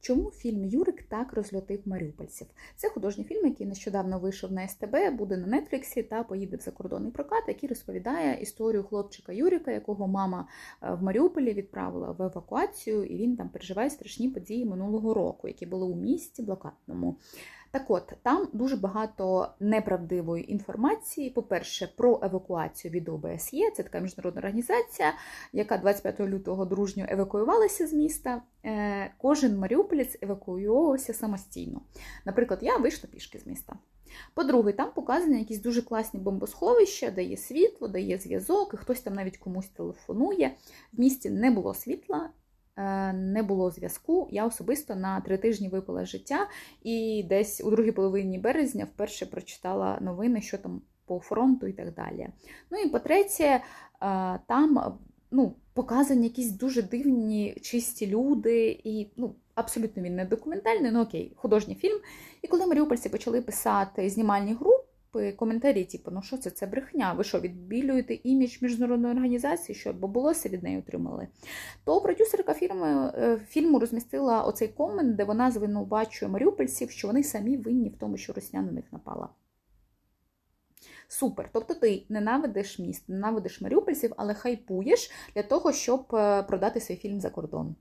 Чому фільм Юрик так розлютив маріупольців? Це художній фільм, який нещодавно вийшов на СТБ, буде на Нетфліксі та поїде в закордонний прокат, який розповідає історію хлопчика Юрика, якого мама е, в Маріуполі відправила в евакуацію, і він там переживає страшні події минулого року, які були у місті блокадному. Так от, там дуже багато неправдивої інформації. По-перше, про евакуацію від ОБСЄ, це така міжнародна організація, яка 25 лютого дружньо евакуювалася з міста. Е, Кожен маріуполець евакуювався самостійно. Наприклад, я вийшла пішки з міста. По-друге, там показані якісь дуже класні бомбосховища, де є світло, де є зв'язок, і хтось там навіть комусь телефонує. В місті не було світла, не було зв'язку. Я особисто на три тижні випила життя і десь у другій половині березня вперше прочитала новини, що там по фронту і так далі. Ну і по-третє, е, там ну, показані якісь дуже дивні, чисті люди, і ну, абсолютно він не документальний, ну окей, художній фільм. І коли маріупольці почали писати знімальні групи, коментарі, типу, ну що це, це брехня, ви що, відбілюєте імідж міжнародної організації, що бо болося від неї отримали, то продюсерка фільму, е, фільму розмістила оцей комент, де вона звинувачує маріупольців, що вони самі винні в тому, що росня на них напала. Супер. Тобто ти ненавидиш міст, ненавидиш маріупольців, але хайпуєш для того, щоб е, продати свій фільм за кордон.